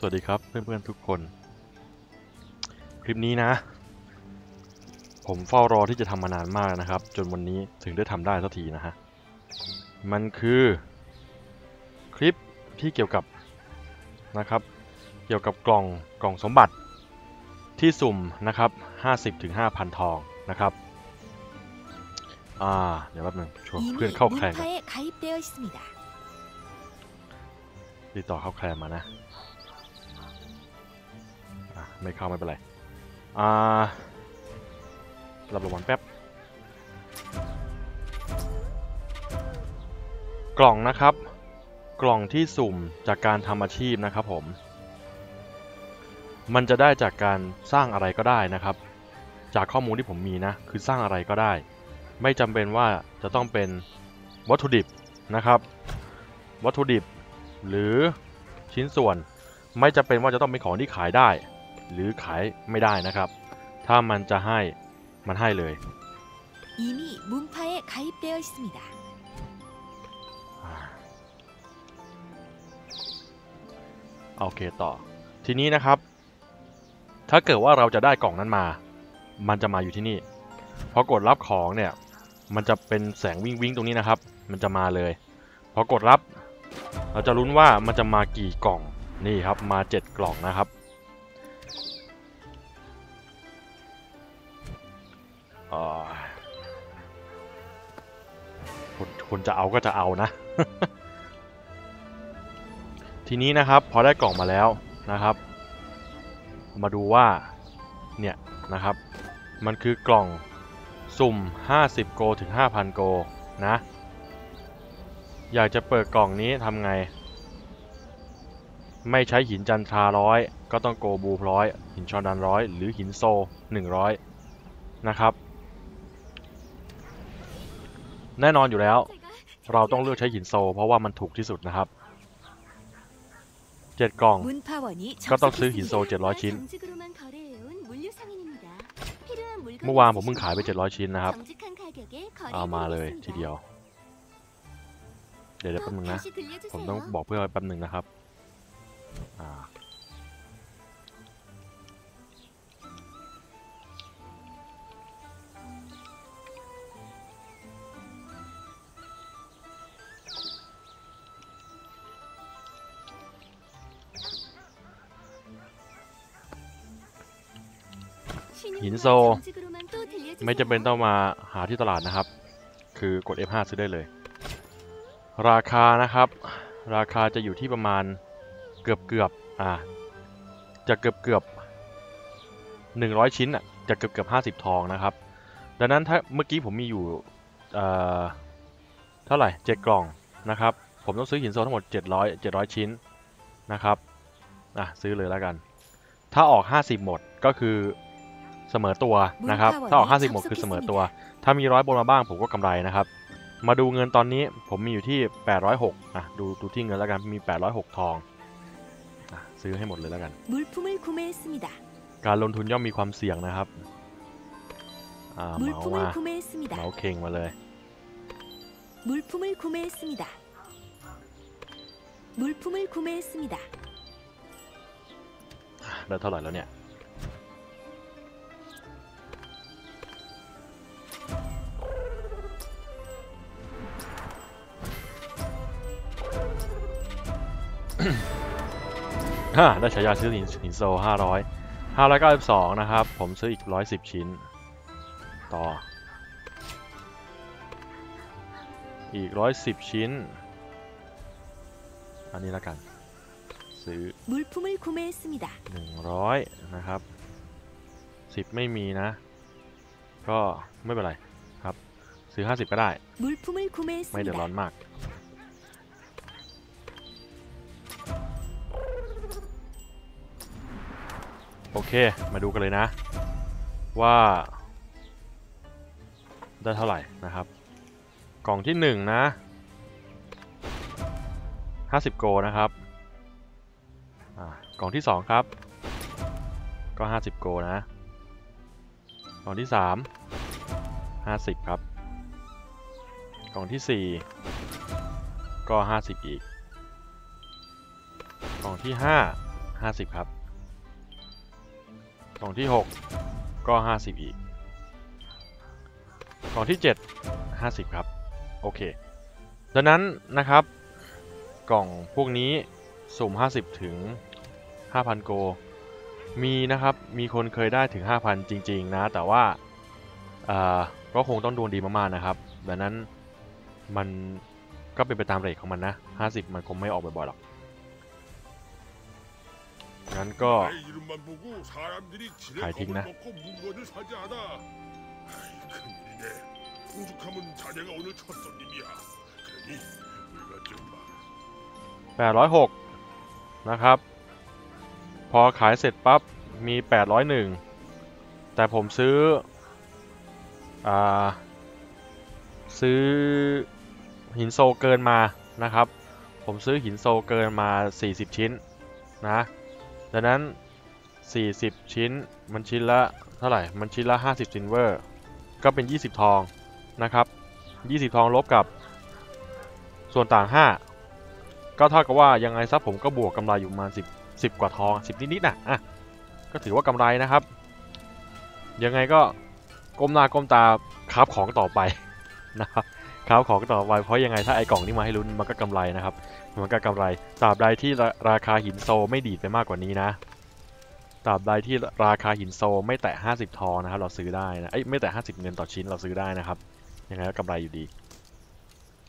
สวัสดีครับเพื่อนๆทุกคน คลิปนี้นะ ผมเฝ้ารอที่จะทำมานานมากนะครับ จนวันนี้ถึงได้ทำได้สักทีนะฮะ มันคือคลิปที่เกี่ยวกับนะครับ เกี่ยวกับกล่องกล่องสมบัติที่สุ่มนะครับ 50-5,000ถึงทองนะครับอ่าเดี๋ยวแป๊บนึงชวนเพื่อนเข้าแคลนกันติดต่อเข้าแคลนมานะ ไม่เข้าไม่เป็นไร อ่ารับรางวัลแป๊บ กล่องนะครับ กล่องที่สุ่มจากการทำอาชีพนะครับผม มันจะได้จากการสร้างอะไรก็ได้นะครับ จากข้อมูลที่ผมมีนะ คือสร้างอะไรก็ได้ ไม่จำเป็นว่าจะต้องเป็นวัตถุดิบนะครับ วัตถุดิบหรือชิ้นส่วนไม่จำเป็นว่าจะต้องเป็นของที่ขายได้ หรือขายไม่ได้นะครับ ถ้ามันจะให้มันให้เลย 이미 문파에 가입되어 있습니다. อ่าโอเคต่อ ทีนี้นะครับ ถ้าเกิดว่าเราจะได้กล่องนั้นมา มันจะมาอยู่ที่นี่ พอกดรับของเนี่ย มันจะเป็นแสงวิ่งวิ่งๆตรงนี้นะครับ มันจะมาเลย พอกดรับ เราจะลุ้นว่ามันจะมากี่กล่อง นี่ครับ มา 7 กล่องนะครับ อ่า คนคนจะเอาก็จะเอานะ ทีนี้นะครับ พอได้กล่องมาแล้วนะครับ มาดูว่า เนี่ยนะครับ มันคือกล่องสุ่ม 50 โก ถึง 5,000 โก นะ อยากจะเปิดกล่องนี้ทำไง ไม่ใช้หินจันทราร้อยก็ต้องโกบูร้อยหินชอนันร้อยหรือหินโซหนึ่งร้อยนะครับ แน่นอนอยู่แล้ว เราต้องเลือกใช้หินโซ เพราะว่ามันถูกที่สุดนะครับเจ็ดกล่องก็ต้องซื้อหินโซเจ็ดร้อยชิ้น เมื่อวานผมเพิ่งขายไปเจ็ดร้อยชิ้นนะครับ เอามาเลยทีเดียว เดี๋ยวแป๊บนึงนะ ผมต้องบอกเพื่อนแป๊บนึงนะครับ หินโซ ไม่จำเป็นต้องมาหาที่ตลาดนะครับ คือกด F5 ซื้อได้เลย ราคานะครับ ราคาจะอยู่ที่ประมาณ เกือบเกือบอ่าจะเกือบเกือบหนึ่งร้อยชิ้นอะจะเกือบเกือบห้าสิบทองนะครับ ดังนั้นถ้าเมื่อกี้ผมมีอยู่เอ่อเท่าไหร่เจ็ดกล่องนะครับ ผมต้องซื้อหินโซทั้งหมด700 700ชิ้นนะครับอะซื้อเลยแล้วกัน ถ้าออก50หมดก็คือเสมอตัวนะครับ ถ้าออก 50 หมดคือเสมอตัว ถ้ามีร้อยบนมาบ้างผมก็กำไรนะครับ มาดูเงินตอนนี้ผมมีอยู่ที่ 806อะดูดูที่เงินแล้วกันมี 806 ทองอะ ซื้อให้หมดเลยแล้วกัน 물품을 구매했습니다. การลงทุนย่อมมีความเสี่ยงนะครับอ่าเหมา 물품을 มา 구매했습니다. เหมาเข่งมาเลย 물품을 구매했습니다. 물품을 구매했습니다. ได้เท่าไหร่แล้วเนี่ย ฮ่า ได้ฉายาซื้อหินหินโซ่ห้าร้อยห้าร้อยเก้าสิบสองนะครับ ผมซื้ออีกร้อยสิบชิ้น ต่อ อีกร้อยสิบชิ้น อันนี้ละกัน ซื้อหนึ่งร้อยนะครับสิบไม่มีนะ ก็ไม่เป็นไรครับ ซื้อห้าสิบก็ได้ ไม่เดือดร้อนมาก โอเค มาดูกันเลยนะ ว่า ได้เท่าไหร่นะครับ กล่องที่หนึ่งนะห้าสิบโกนะครับกล่องที่สองครับ ก็ห้าสิบโกนะ กล่องที่สามห้าสิบครับ กล่องที่4ก็50อีก กล่องที่5 50ครับ กล่องที่ 6 ก็ 50 อีก กล่องที่ 7 50 ครับ โอเค ดังนั้นนะครับ กล่องพวกนี้สุ่ม 50 ถึง 5,000 โก มีนะครับ มีคนเคยได้ถึง 5,000 จริง ๆ นะ แต่ว่าก็คงต้องดวงดีมากๆนะครับ ดังนั้นมันก็เป็นไปตามเรทของมันนะ 50 มันคงไม่ออกบ่อยๆหรอกั้นก็ขายทิ้งนะ แปดร้อยหกนะครับ พอขายเสร็จปั๊บ มีแปดร้อยหนึ่งแต่ผมซื้ออซื้อหินโซเกินมานะครับ ผมซื้อหินโซเกินมาสี่สิบชิ้นนะ ดังนั้น 40 ชิ้นมันชิ้นละเท่าไหร่ มันชิ้นละ 50ซินเวอร์ ก็เป็น 20 ทองนะครับ 20 ทองลบกับส่วนต่าง 5 ก็เท่ากับว่ายังไงซะผมก็บวกกำไรอยู่ประมาณ10 10 กว่าทอง 10 นิดๆนะอะก็ถือว่ากำไรนะครับ ยังไงก็ก้มหน้าก้มตาคราบของต่อไปนะครับ คราบของต่อไปเพราะยังไงถ้าไอ้กล่องนี้มาให้ลุ้นมันก็กำไรนะครับ มันก็กำไรตราบใดที่ราราคาหินโซไม่ดีดไปมากกว่านี้นะตราบใดที่ราคาหินโซไม่แตะ50 ทองนะครับ เราซื้อได้นะเอ้ยไม่แตะ50 เงินต่อชิ้นเราซื้อได้นะครับยังไงก็กำไรอยู่ดี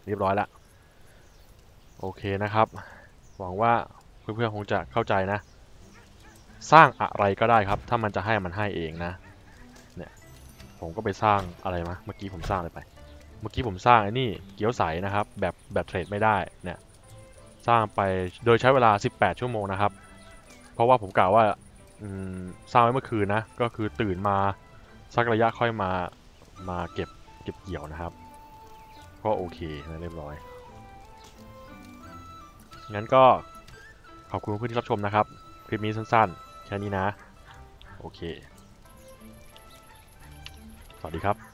เรียบร้อยละโอเคนะครับ หวังว่าเพื่อนๆคงจะเข้าใจนะ สร้างอะไรก็ได้ครับ ถ้ามันจะให้มันให้เองนะ เนี่ยผมก็ไปสร้างอะไรมาเมื่อกี้ผมสร้างอะไรไป เมื่อกี้ผมสร้างไอ้นี่เกี๊ยวใสนะครับ แบบแบบเทรดไม่ได้เนี่ยสร้างไปโดยใช้เวลา 18 ชั่วโมงนะครับ เพราะว่าผมกล่าวว่าสร้างไว้เมื่อคืนนะก็คือตื่นมาสักระยะค่อยมามาเก็บเก็บเกี่ยวนะครับ ก็โอเคนะเรียบร้อยงั้นก็ขอบคุณเพื่อนที่รับชมนะครับ คลิปนี้สั้นๆ แค่นี้นะ โอเค สวัสดีครับ